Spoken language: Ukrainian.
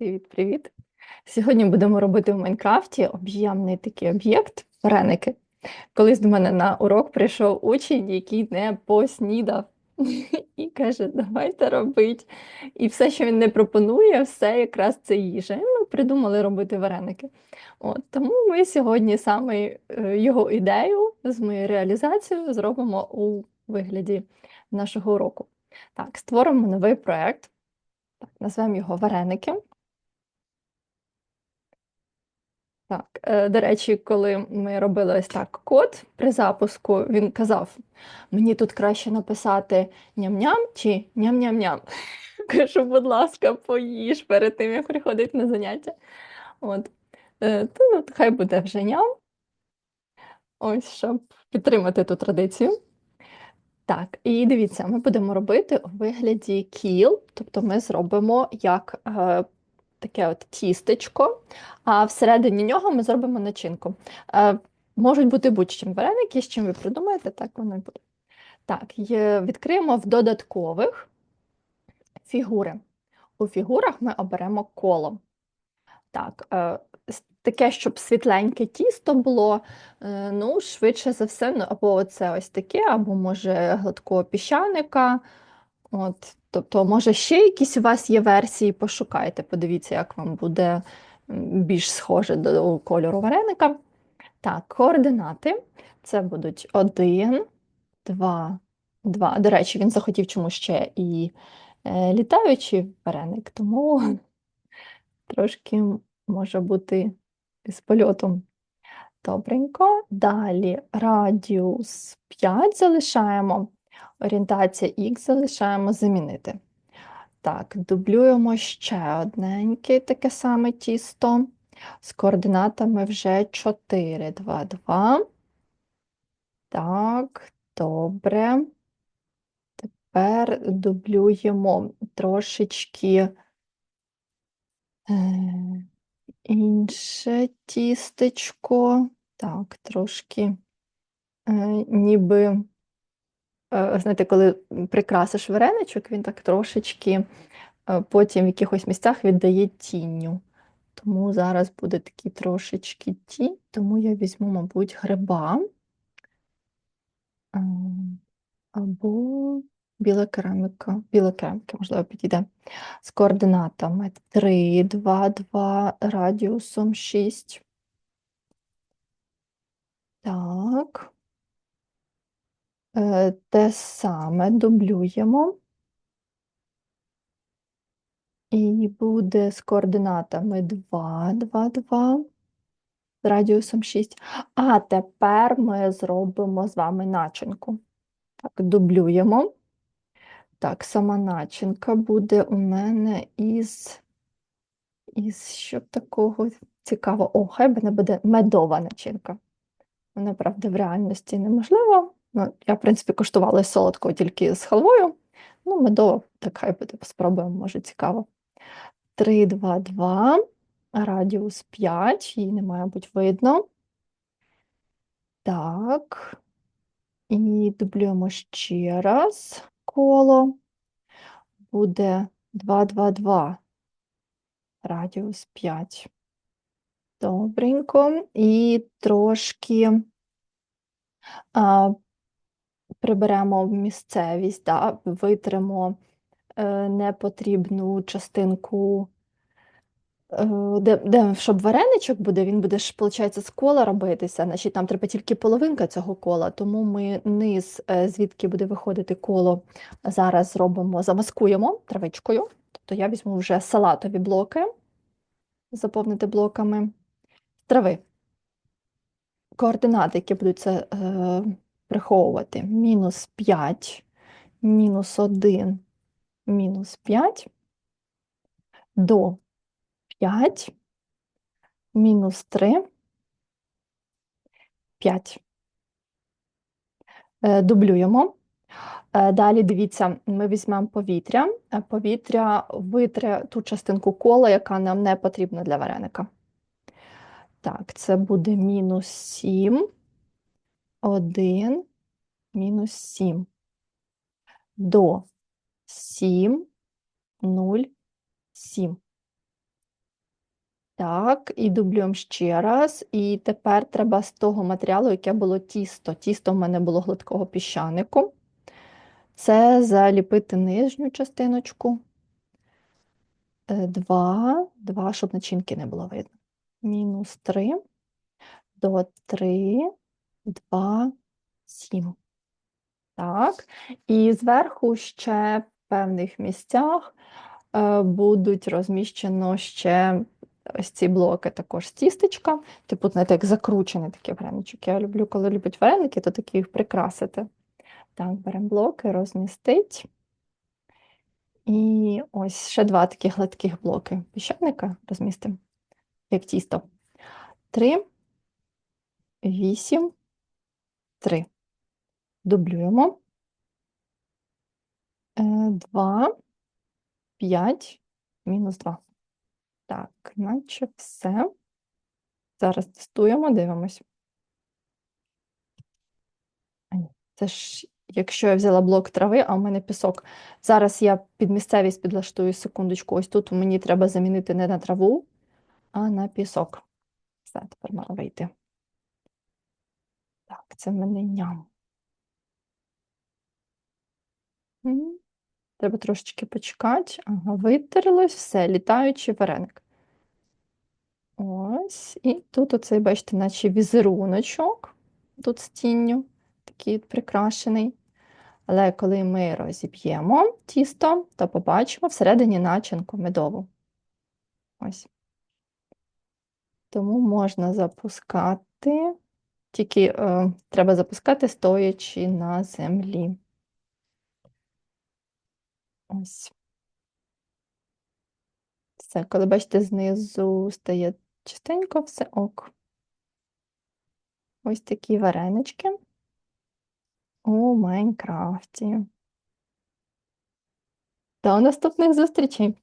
Привіт-привіт! Сьогодні будемо робити в Майнкрафті об'ємний такий об'єкт вареники. Колись до мене на урок прийшов учень, який не поснідав, і каже: давайте робити. І все, що він не пропонує, все якраз це їжа. І ми придумали робити вареники. От, тому ми сьогодні саме е, його ідею з моєю реалізацією зробимо у вигляді нашого уроку. Так, створимо новий проєкт. Так, назвемо його вареники. Так, е, до речі, коли ми робили ось так код при запуску, він казав: мені тут краще написати ням-ням чи ням-ням-ням. Кажу, будь ласка, поїж перед тим, як приходить на заняття. От. Е, То ну, хай буде вже ням. Ось, щоб підтримати ту традицію. Так, і дивіться, ми будемо робити у вигляді кіл, тобто ми зробимо як е, таке от тістечко, а всередині нього ми зробимо начинку. Е, можуть бути будь-чим вареники, з чим ви придумаєте, так воно і буде. Так, відкриємо в додаткових фігури. У фігурах ми оберемо коло. Так, е, таке, щоб світленьке тісто було, е, ну, швидше за все, ну, або це ось таке, або може гладкого піщаника. От, тобто, може, ще якісь у вас є версії, пошукайте, подивіться, як вам буде більш схоже до кольору вареника. Так, координати. Це будуть 1, 2, 2. До речі, він захотів чомусь ще і е, літаючий вареник, тому трошки може бути з польотом. Добренько. Далі радіус 5 залишаємо, орієнтація Х залишаємо замінити. Так, дублюємо ще одненьке таке саме тісто. З координатами вже 4, 2, 2. Так, добре. Тепер дублюємо трошечки е, інше тістечко. Так, трошки е, ніби, знаєте, коли прикрасиш вареничок, він так трошечки е, потім в якихось місцях віддає тінню. Тому зараз буде такий трошечки тінь, тому я візьму, мабуть, гриба е, або біла кераміка, біла кераміка, можливо, підійде. З координатами 3, 2, 2, радіусом 6. Так. Е, Те саме дублюємо. І буде з координатами 2, 2, 2, з радіусом 6. А тепер ми зробимо з вами начинку. Так, дублюємо. Так, сама начинка буде у мене із, із що такого цікавого. О, хай мене буде медова начинка. Вона, правда, в реальності неможливо. Ну, я, в принципі, коштувала солодкого тільки з халвою. Ну, медова, так хай буде, спробуємо, може, цікаво. 3, 2, 2, радіус 5, її не має бути видно. Так. І дублюємо ще раз коло. Буде 2, 2, 2, радіус 5. Добренько. І трошки приберемо місцевість, да, витримо е, непотрібну частинку, е, де, де, щоб вареничок буде, він буде ж, виходить, з кола робитися, значить там треба тільки половинка цього кола, тому ми низ, е, звідки буде виходити коло, зараз зробимо, замаскуємо травичкою. Тобто я візьму вже салатові блоки, заповнити блоками трави. Координати, які будуть це е, приховувати, мінус 5, мінус 1, мінус 5, до 5, мінус 3, 5. Е, Дублюємо. Е, Далі дивіться, ми візьмемо повітря. Е, Повітря витре ту частинку кола, яка нам не потрібна для вареника. Так, це буде мінус 7, 1, мінус 7. До 7, 0, 7. Так, і дублюємо ще раз. І тепер треба з того матеріалу, яке було тісто. Тісто в мене було гладкого піщанику. Це заліпити нижню частиночку. Е, Два, два, щоб начинки не було видно. Мінус три, до три, два, сім. Так. І зверху ще в певних місцях е, будуть розміщено ще ось ці блоки також з тістечка. Типу, знаєте, як закручений такий вареничок. Я люблю, коли люблять вареники, то такі їх прикрасити. Так, беремо блоки, розмістить. І ось ще два таких гладких блоки піщаника розмістимо, як тісто. Три, вісім, три. Дублюємо. Е, Два, п'ять, мінус два. Так, наче все. Зараз тестуємо, дивимось. Це ж, якщо я взяла блок трави, а у мене пісок. Зараз я під місцевість підлаштую секундочку. Ось тут мені треба замінити не на траву, а на пісок. Все, тепер має вийти. Так, це в мене ням. Треба трошечки почекати. Ага, витерлось, все, літаючий вареник. Ось, і тут оцей, бачите, наче візеруночок, тут з тінню, такий прикрашений. Але коли ми розіб'ємо тісто, то побачимо всередині начинку медову. Ось. Тому можна запускати, тільки е, треба запускати, стоячи на землі. Ось. Все, коли бачите, знизу стає чистенько, все ок. Ось такі варенички у Майнкрафті. До наступних зустрічей!